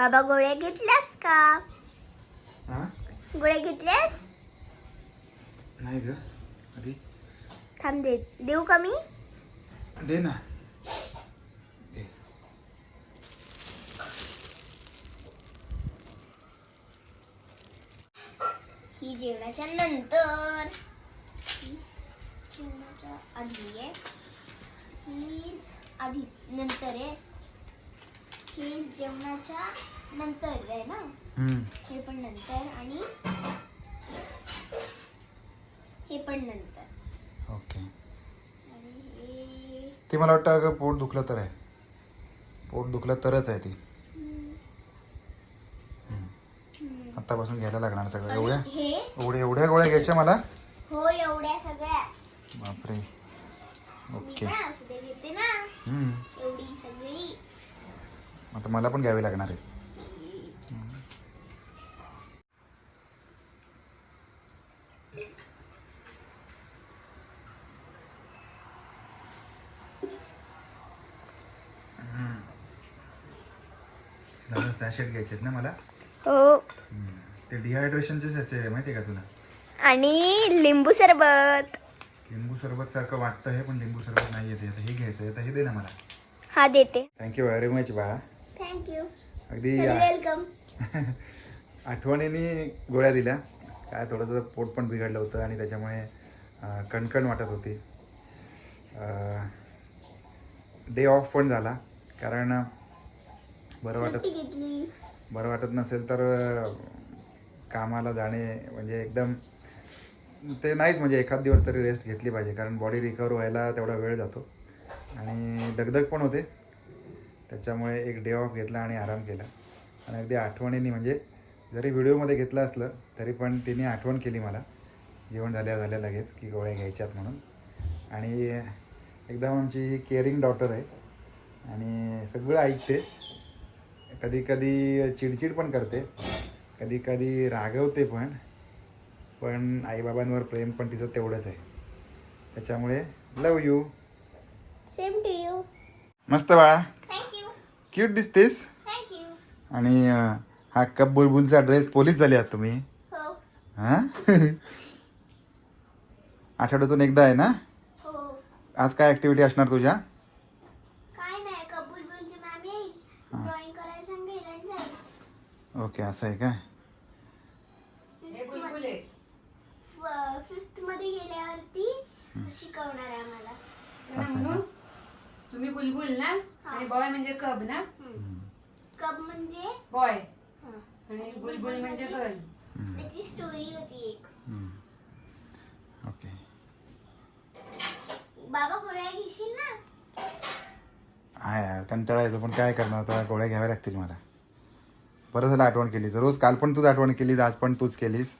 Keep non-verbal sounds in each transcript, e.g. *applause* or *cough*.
बाबा गोळ्या घेतल्यास का? हा? गोळ्या घेतल्यास? नाही ग. थांब दे. देऊ का मी? दे ना. दे. ही जेवणाच्या नंतर. ही जेवणाच्या आधी आहे. ही आधी नंतर आहे. ही जेवणाच्या नंतर आहे ना? हम्म. हे पण नंतर आणि हे पण नंतर. ओके. आणि हे ते मला वाटतं अगं पोट दुखलं तर आहे. पोट दुखलं तरच आहे ती. हम्म. आत्तापासून घ्यायला लागणार सगळं. आणि एवढ्या? हे? एवढ्या एवढ्या गोळ्या घ्यायच्या मला? हो एवढ्या सगळ्या. बापरे. मी ओके. पण औषधे घेते ना. हम्म. आता मला पण घ्यावी लागणार आहे. सॅशेट घ्यायचे आहेत ना मला? हो. ते डिहायड्रेशनचे सॅशे आहे माहिती आहे का तुला? आणि लिंबू सरबत. लिंबू सरबत सारखं वाटतं हे पण लिंबू सरबत नाही येते हे घ्यायचं आहे तर हे दे ना मला. हा देते. थँक्यू व्हेरी मच बाळा. थँक्यू अगदी वेलकम *laughs* आठवणीने गोळ्या दिल्या. काय थोडंसं पोट पण बिघडलं होतं आणि त्याच्यामुळे कणकण वाटत होती. डे ऑफ पण झाला. कारण बरं वाटत बरं वाटत नसेल तर कामाला जाणे म्हणजे एकदम ते नाहीच म्हणजे एखाद दिवस तरी रेस्ट घेतली पाहिजे. कारण बॉडी रिकवर व्हायला तेवढा वेळ जातो. आणि दगदग पण होते. त्याच्यामुळे एक डे ऑफ घेतला आणि आराम केला. आणि अगदी आठवणीने म्हणजे जरी व्हिडिओमध्ये घेतलं असलं तरी पण तिने आठवण केली मला. जेवण झाल्या झाल्या लगेच की गोळ्या घ्यायच्यात म्हणून. आणि एकदम आमची केअरिंग डॉटर आहे. आणि सगळं ऐकते. कधी कधी चिडचिड पण करते. कधी कधी रागवते पण. पण आईबाबांवर प्रेम पण तिचं तेवढंच आहे. त्याच्यामुळे love you same to you मस्त बाळा. क्यूट दिसतेस. आणि हा कप बुलबुलचा ड्रेस पोलीस झाले आहात तुम्ही. हो. हां? *laughs* आठवड्यातून एकदा आहे ना? हो. आज काय ॲक्टिव्हिटी असणार तुझ्या? ओके असं आहे काय फिफ्थमध्ये गेल्यावरती शिकवणार आहे आम्हाला. असं तुम्ही बुलबुल ना? आणि बॉय म्हणजे कब ना? कब म्हणजे? बॉय हा. आणि बुलबुल म्हणजे गर्ल त्याची स्टोरी होती एक. ओके. बाबा गोळ्या घेशील ना? हा यार कंटाळा येतो पण काय करणार आता? गोळ्या घ्याव्या लागतील मला. बरं झालं आठवण केली तर. रोज काल पण तूच आठवण केलीस आज पण तूच केलीस.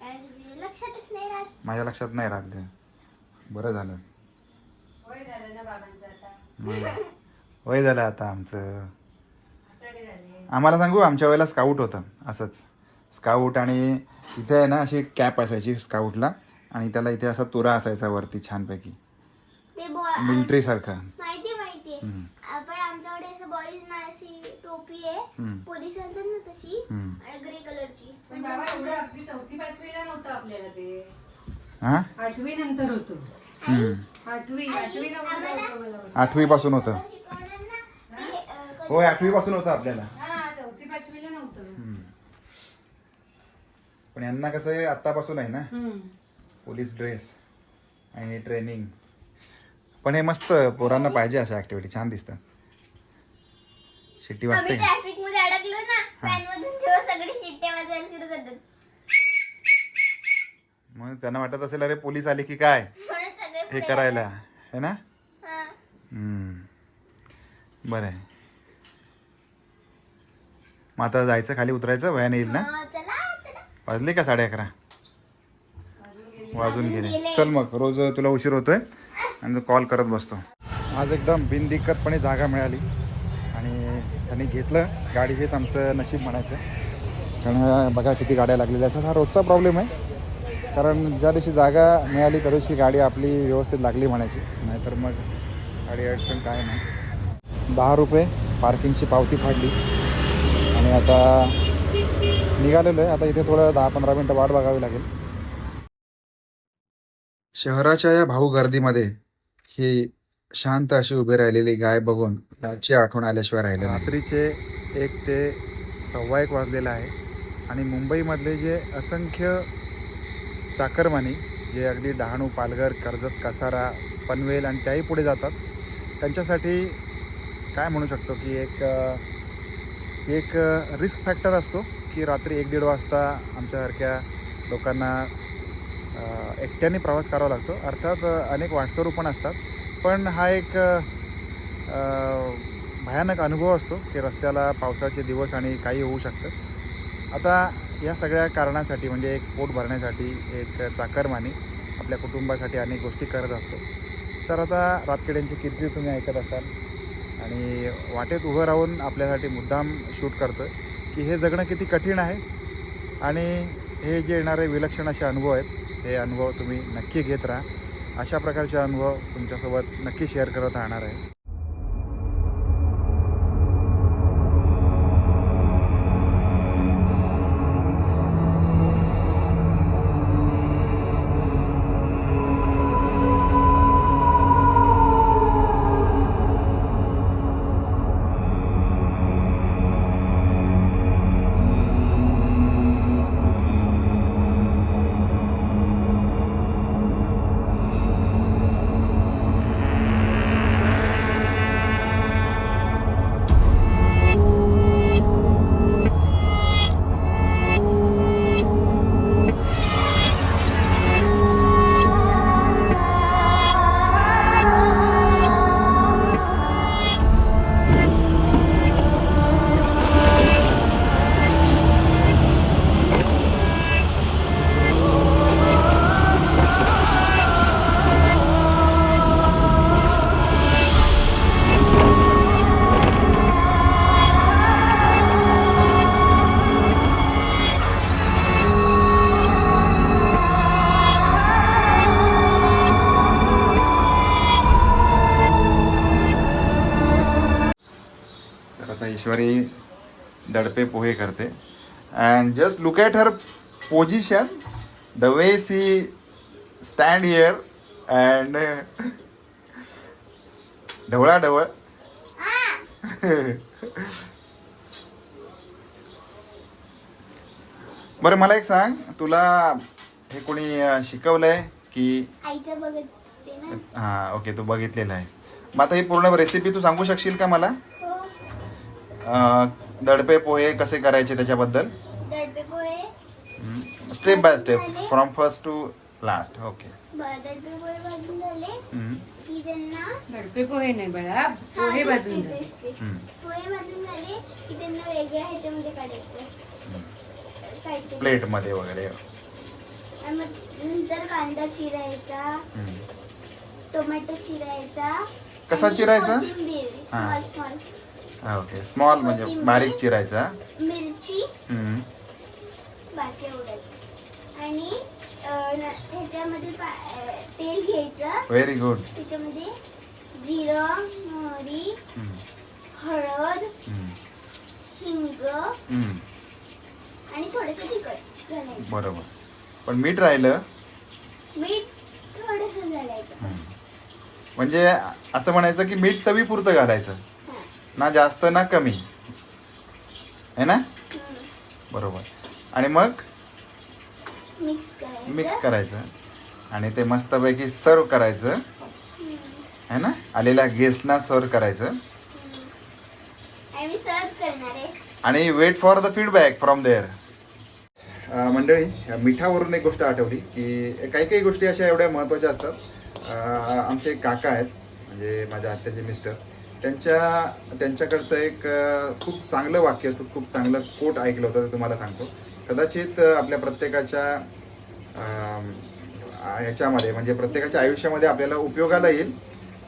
कारण तुझ्या लक्षातच नाही राहत. माझ्या लक्षात नाही राहत ग. बरं झालं वय झालं ना बाबांचं आता मग *laughs* वय झालं आता आमचं. आम्हाला सांगू आमच्या वेळेला स्काउट होतं असंच. स्काउट आणि इथे आहे ना अशी कॅप असायची स्काउटला आणि त्याला इथे असा तुरा असायचा वरती छानपैकी. मिलिटरी सारखा. माहिती माहिती हम्म. पण आमच्याकडे असं बॉईज ना अशी टोपी आहे. हम्म. पोलीस असतात ना तशी. हम्म. आणि ग्रे कलरची पण बाबा एवढं अगदी चौथी पाचवीला नव्हतं आपल्याला ते. हा? आठवी नंतर होतो. आठवी पासून होतं. होय आठवी पासून होतं आपल्याला. हा चौथी पाचवीला नव्हतं. हम्म. पण यांना कसं आहे आत्तापासून आहे ना. पोलीस ड्रेस आणि ट्रेनिंग. पण हे मस्त पोरांना पाहिजे अशा ऍक्टिव्हिटी छान दिसतात. शिट्टी वाजते. आम्ही का? ट्रॅफिकमध्ये अडकलो ना व्हॅन मधून तेव्हा सगळे शिट्ट्या वाजवायला सुरू करतात. मग त्यांना वाटत असेल अरे पोलीस आले की काय? म्हणून हे करायला. है ना. हा. बरं आहे. मग आता जायचं खाली उतरायचं व्हॅन येईल ना? चला चला. वाजले का साडे अकरा? वाजून गेले. गेले. चल मग रोज तुला उशीर होतोय. आणि कॉल करत बसतो. आज एकदम बिनदिक्कतपणे जागा मिळाली. आणि त्यांनी घेतलं. गाडी हेच आमचं नशीब म्हणायचं. कारण बघा किती गाड्या लागलेल्या असतात हा रोजचा प्रॉब्लेम आहे. कारण ज्या दिवशी जागा मिळाली त्या दिवशी गाडी आपली व्यवस्थित लागली म्हणायची. नाहीतर मग गाडी अडचण काय नाही. दहा रुपये पार्किंगची पावती फाडली. आता निघालेलो आहे. आता इथे थोडं दहा पंधरा मिनटं वाट बघावी लागेल. शहराच्या या भाऊ गर्दीमध्ये ही शांत अशी उभी राहिलेली गाय बघून त्याची आठवण आल्याशिवाय राहिले रात्रीचे एक ते सव्वा एक वाजलेलं आहे. आणि मुंबईमधले जे असंख्य चाकरमानी जे अगदी डहाणू पालघर कर्जत कसारा पनवेल आणि त्याही पुढे जातात. त्यांच्यासाठी काय म्हणू शकतो की एक एक रिस्क फॅक्टर असतो की रात्री एक दीड वाजता आमच्यासारख्या लोकांना एकट्याने प्रवास करावा लागतो. अर्थात अनेक वाटसरू पण असतात. पण हा एक भयानक अनुभव असतो की रस्त्याला पावसाचे दिवस आणि काही होऊ शकतं. आता या सगळ्या कारणासाठी म्हणजे एक पोट भरण्यासाठी एक चाकरमानी आपल्या कुटुंबासाठी अनेक गोष्टी करत असतो. तर आता रातकिड्यांची किरकिर तुम्ही ऐकत असाल आणि वाटेत उभं राहून आपल्यासाठी मुद्दाम शूट करतं की हे जगणं किती कठीण आहे आणि हे जे येणारे विलक्षण असे अनुभव आहेत हे अनुभव तुम्ही नक्की घेत राहा. अशा प्रकारचे अनुभव तुमच्यासोबत नक्की शेअर करत राहणार आहे. दडपे पोहे करते. And just look at her position the way she stand here and ढवळा ढवळ बरं मला एक सांग. तुला हे कोणी शिकवलंय की हां ओके तू बघितलेलं आहेस. मग आता ही पूर्ण रेसिपी तू सांगू शकशील का मला? दडपे पोहे कसे करायचे त्याच्याबद्दल? दडपे पोहे. Step by step from first to last okay दडपे पोहे भाजून झाले. की त्यांना दडपे पोहे नाही बाळा पोहे हा, भाजून तेच, झाले. तेच, तेच. पोहे भाजून झाले. की त्यांना वेगळ्या ह्याच्यामध्ये काढायचं. काढते प्लेटमध्ये वगैरे. नंतर कांदा चिरायचा. टोमॅटो चिरायचा कसा चिरायचा? कोथिंबीर हा. स्मॉल स्मॉल हा, ओके स्मॉल म्हणजे कोथिंबीर. बारीक चिरायचा मिरची हम्म. बास एवढंच आणि अं, न- ह्याच्यामध्ये पा- अं, तेल घ्यायचं व्हेरी गुड त्याच्यामध्ये जिरं मोहरी हम्म. हळद हम्म. हिंग हम्म. आणि थोडंसं तिखट घालायचं बरोबर पण मीठ राहिलं मीठ थोडंसं घालायचं हम्म. म्हणजे असं म्हणायचं की मीठ चवीपुरतं घालायचं ना जास्त ना कमी. है ना. बरोबर. आणि मग? मिक्स करायचं. आणि ते मस्तपैकी सर्व करायचं. है ना? आलेल्या गेस्टना सर्व करायचं. आणि wait for the feedback from their मंडळी मिठावरून एक गोष्ट आठवली की काही काही गोष्टी अशा एवढ्या महत्त्वाच्या असतात. आमचे काका आहेत म्हणजे माझ्या आत्याचे मिस्टर. त्यांच्या त्यांच्याकडचं एक खूप चांगलं वाक्य खूप खूप चांगलं कोट ऐकलं होतं ते तुम्हाला सांगतो. कदाचित आपल्या प्रत्येकाच्या ह्याच्यामध्ये म्हणजे प्रत्येकाच्या आयुष्यामध्ये आपल्याला उपयोगाला येईल.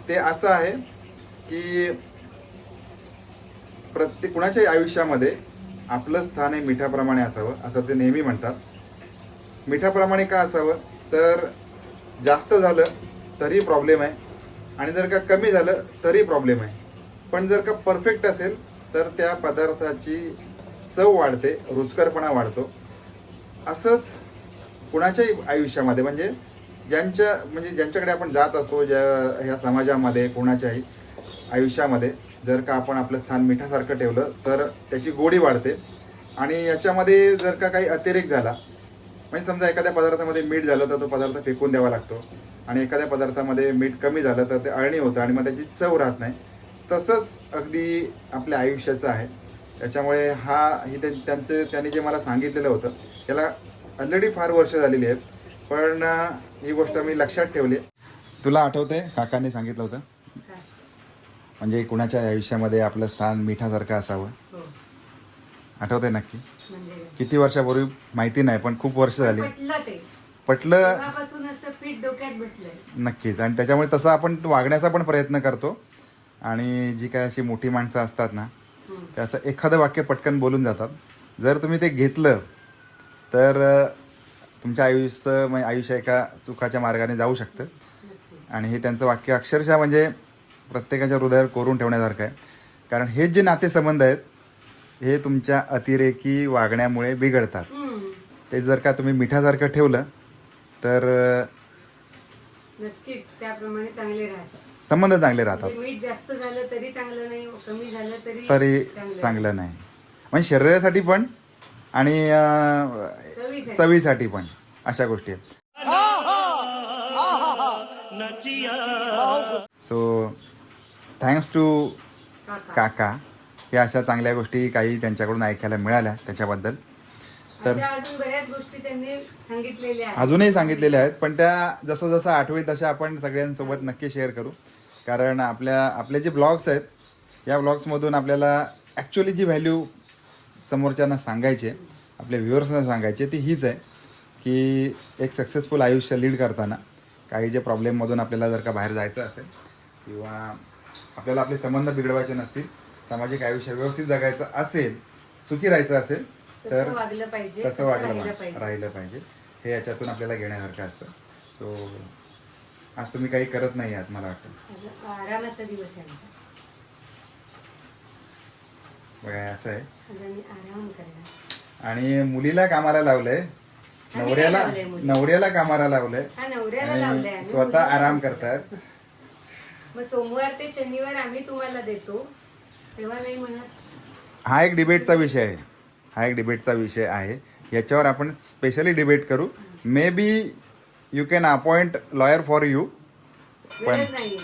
ते असं आहे की प्रत्येक कुणाच्याही आयुष्यामध्ये आपलं स्थान हे मिठाप्रमाणे असावं असं ते नेहमी म्हणतात. मिठाप्रमाणे का असावं? तर जास्त झालं तरी प्रॉब्लेम आहे. आणि जर का कमी झालं तरी प्रॉब्लेम आहे. पण जर का परफेक्ट असेल तर त्या पदार्थाची चव वाढते रुचकरपणा वाढतो. असंच कुणाच्याही आयुष्यामध्ये म्हणजे ज्यांच्या म्हणजे ज्यांच्याकडे आपण जात असतो ज्या ह्या समाजामध्ये कोणाच्याही आयुष्यामध्ये जर का आपण आपलं स्थान मिठासारखं ठेवलं तर त्याची गोडी वाढते. आणि याच्यामध्ये जर का काही अतिरेक झाला म्हणजे समजा एखाद्या पदार्थामध्ये मीठ झालं तर तो पदार्थ फेकून द्यावा लागतो. आणि एखाद्या पदार्थामध्ये मीठ कमी झालं तर ते अळणी होतं आणि मग त्याची चव राहत नाही. तसंच अगदी आपल्या आयुष्याचं आहे. त्याच्यामुळे हा ही ते त्यांचं त्यांनी जे मला सांगितलेलं होतं त्याला ऑलरेडी फार वर्ष झालेली आहेत. पण ही गोष्ट मी लक्षात ठेवली. तुला आठवते काकांनी सांगितलं होतं? म्हणजे कुणाच्या आयुष्यामध्ये आपलं स्थान मिठासारखं असावं? हो. आठवते नक्की? म्हणजे? किती वर्षापूर्वी? माहिती नाही पण खूप वर्ष झाली. पटलं नक्कीच. आणि त्याच्यामुळे तसं आपण वागण्याचा पण प्रयत्न करतो. आणि जी काय अशी मोठी माणसं असतात ना. ते असं एखादं वाक्य पटकन बोलून जातात जर तुम्ही ते घेतलं तर तुमच्या आयुष्य म्हणजे आयुष्य एका चुकाच्या मार्गाने जाऊ शकतं. आणि हे त्यांचं वाक्य अक्षरशः म्हणजे प्रत्येकाच्या हृदयावर कोरून ठेवण्यासारखं आहे कारण हे जे नातेसंबंध आहेत हे तुमच्या अतिरेकी वागण्यामुळे बिघडतात. ते जर का तुम्ही मिठासारखं ठेवलं तर नक्कीच त्याप्रमाणे चांगले राहतात संबंध चांगले राहतात. म्हणजे मीठ जास्त झालं तरी चांगलं नाही कमी झालं तरी तरी चांगलं. चांगलं नाही. म्हणजे शरीरासाठी पण आणि अं, चवीसाठी. चवीसाठी पण अशा गोष्टी आहेत. सो थँक्स टू काका. काका या अशा चांगल्या गोष्टी काही त्यांच्याकडून ऐकायला मिळाल्या त्याच्याबद्दल. तर अशा अजून बऱ्याच गोष्टी त्यांनी सांगितलेल्या आहेत. अजूनही सांगितलेल्या आहेत पण त्या जसं जसं आठवेल तशा आपण सगळ्यांसोबत नक्की शेअर करू. कारण आपल्या आपले जे ब्लॉग्स आहेत या ब्लॉग्समधून आपल्याला ॲक्च्युली जी व्हॅल्यू समोरच्यांना सांगायची आहे आपल्या व्ह्युअर्सना सांगायची ती हीच आहे की एक सक्सेसफुल आयुष्य लीड करताना काही जे प्रॉब्लेममधून आपल्याला जर का बाहेर जायचं असेल किंवा आपल्याला आपले संबंध बिघडवायचे नसतील सामाजिक आयुष्य व्यवस्थित जगायचं असेल सुखी राहायचं असेल तर कसं वागलं राहिलं पाहिजे. हे याच्यातून आपल्याला घेण्यासारखं असतं. सो आज तुम्ही काही करत नाही आहात मला वाटतं. आरामाचा दिवस आहे बघा असं आहे. आणि मुलीला कामाला लावलंय. नवऱ्याला? नवऱ्याला कामाला लावलंय. हा स्वतः आराम. करतात. मग सोमवार ते शनिवार आम्ही तुम्हाला देतो. तेव्हा नाही म्हणत. हा एक डिबेटचा विषय आहे. हा एक डिबेटचा विषय आहे. याच्यावर आपण स्पेशली डिबेट करू. Maybe you can appoint lawyer for you पण नाहीये.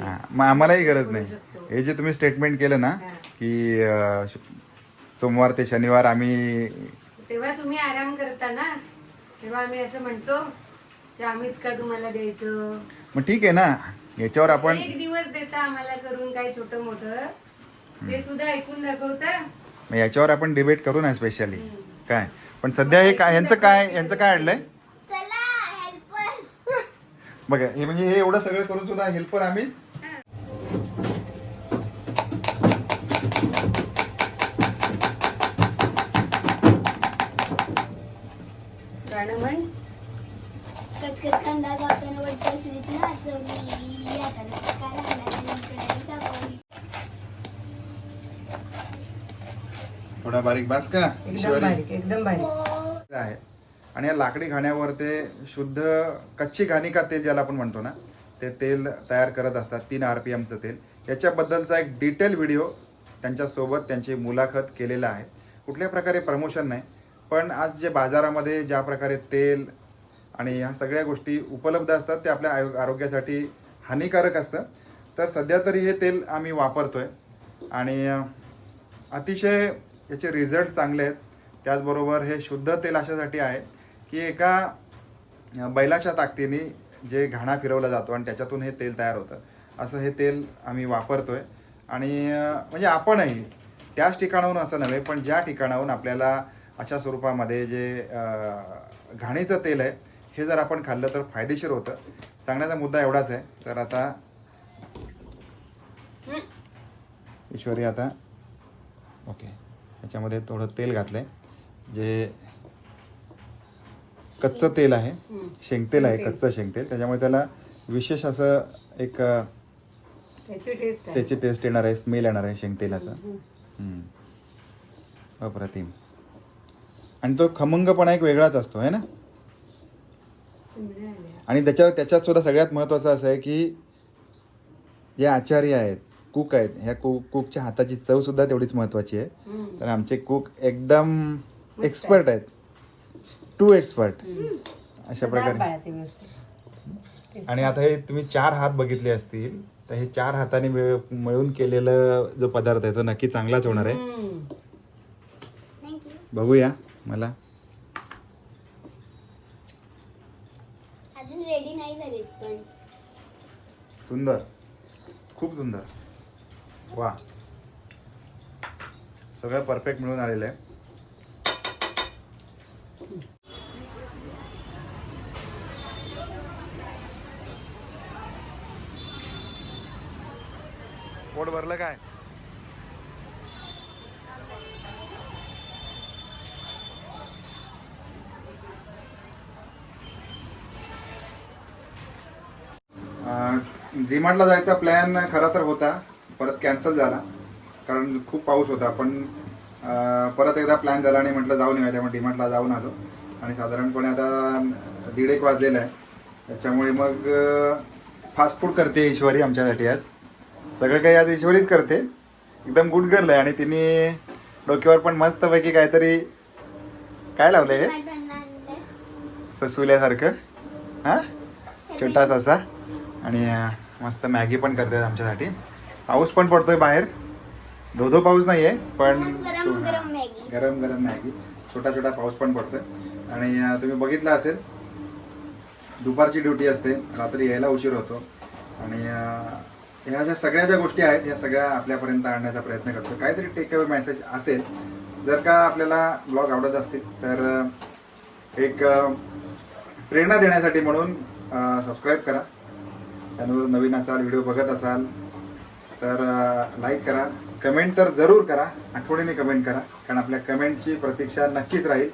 हा, मग आम्हालाही गरज नाही. हे जे तुम्ही स्टेटमेंट केलं ना. की अं, श- सोमवार ते शनिवार आम्ही तेव्हा तुम्ही आराम करता ना तेव्हा आम्ही असं म्हणतो की आम्हीच का तुम्हाला द्यायचं? मग ठीक आहे ना. याच्यावर आपण एक दिवस देता आम्हाला करून काय छोट मोठं. ते सुद्धा ऐकून दाखवता. मग याच्यावर आपण डिबेट करू ना स्पेशली काय? पण सध्या हे काय यांचं काय यांचं काय अडलंय चला हेल्पर बघा हे म्हणजे हे एवढं सगळं करून सुद्धा हेल्पर आम्ही. गाणं म्हण. कचकच कांदा गावताना वरच्या थोडा बारीक बास का? एकदम बारीक एकदम बारीक. आहे. आणि या लाकडी घाण्यावर ते शुद्ध कच्ची घाणिका तेल ज्याला आपण म्हणतो ना ते तेल तयार करत असतात तीन आर पी एमचं तेल. याच्याबद्दलचा एक डिटेल व्हिडिओ त्यांच्यासोबत त्यांची मुलाखत केलेला आहे. कुठल्या प्रकारे प्रमोशन नाही पण आज जे बाजारामध्ये ज्या प्रकारे तेल आणि ह्या सगळ्या गोष्टी उपलब्ध असतात ते आपल्या आयो आरोग्यासाठी हानिकारक असतं. तर सध्या तरी हे तेल आम्ही वापरतोय. आणि अं, अतिशय याचे रिझल्ट चांगले आहेत. त्याचबरोबर हे शुद्ध तेल अशासाठी आहे की एका बैलाच्या ताकदीने जे घाणा फिरवला जातो आणि त्याच्यातून हे तेल तयार होतं. असं हे तेल आम्ही वापरतोय. आणि अं, म्हणजे आपणही त्याच ठिकाणाहून असं नव्हे पण ज्या ठिकाणाहून आपल्याला अशा स्वरूपामध्ये जे घाणीचं तेल आहे हे जर आपण खाल्लं तर फायदेशीर होतं. सांगण्याचा मुद्दा एवढाच आहे. तर आता. ईश्वरी आता ओके. याच्यामध्ये थोडं तेल घातलं आहे जे कच्चं तेल आहे हं. शेंगतेल आहे. कच्चं शेंगतेल त्याच्यामुळे त्याला विशेष असं एक त्याची टेस्ट येणार आहे स्मेल येणार आहे शेंगतेलाचा. अप्रतिम आणि तो खमंगपणा एक वेगळाच असतो आहे ना. आणि त्याच्या त्याच्यात सुद्धा सगळ्यात महत्त्वाचं असं आहे की जे आचार्य आहेत कुक आहेत. ह्या कुक कुकच्या हाताची चव सुद्धा तेवढीच महत्त्वाची आहे. तर आमचे कुक एकदम एक्सपर्ट आहेत. टू एक्सपर्ट अशा प्रकारे. आणि आता हे तुम्ही चार हात बघितले असतील तर हे चार हाताने मिळ- मिळून केलेलं जो पदार्थ आहे तो नक्की चांगलाच होणार आहे. बघूया मला. अजून रेडी नाही झालेत पण. सुंदर. खूप सुंदर. वा. सगळं परफेक्ट मिळून आलेलं आहे. पोट भरलं काय? डिमांडला जायचा प्लॅन खरा तर होता. परत कॅन्सल झाला. कारण खूप पाऊस होता. पण परत एकदा प्लॅन झाला आणि म्हटलं जाऊन येऊया त्यामुळे डिमांडला जाऊन आलो. आणि साधारणपणे आता दीड एक वाजलेला आहे. त्याच्यामुळे मग फास्ट फूड करते ईश्वरी आमच्यासाठी आज. सगळं काही आज ईश्वरीच करते. एकदम गुड गर्ल आहे. आणि तिने डोक्यावर पण मस्तपैकी काहीतरी काय लावलंय हे? आठवण ससुल्यासारखं. हां? छोटासा असा आणि मस्त मॅगी पण करते आमच्यासाठी. पाऊस पण पडतोय बाहेर. धो धो पाऊस नाही आहे पण गरम गरम मॅगी. छोटा छोटा पाऊस पण पडतोय. आणि तुम्ही बघितलं असेल दुपारची ड्युटी असते रात्री यायला उशीर होतो. आणि ह्या ज्या सगळ्या ज्या गोष्टी आहेत ह्या सगळ्या आपल्यापर्यंत आणण्याचा प्रयत्न करतो काहीतरी टेक अवे मेसेज असेल जर का आपल्याला ब्लॉग आवडत असतील तर एक प्रेरणा देण्यासाठी म्हणून सबस्क्राईब करा. चॅनलवर नवीन असाल व्हिडिओ बघत असाल तर लाईक करा. कमेंट तर जरूर करा. आठवणीने कमेंट करा. कारण आपल्या कमेंटची प्रतीक्षा नक्कीच राहील.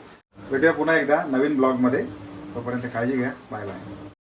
भेटूया पुन्हा एकदा नवीन ब्लॉगमध्ये तोपर्यंत काळजी घ्या. Bye bye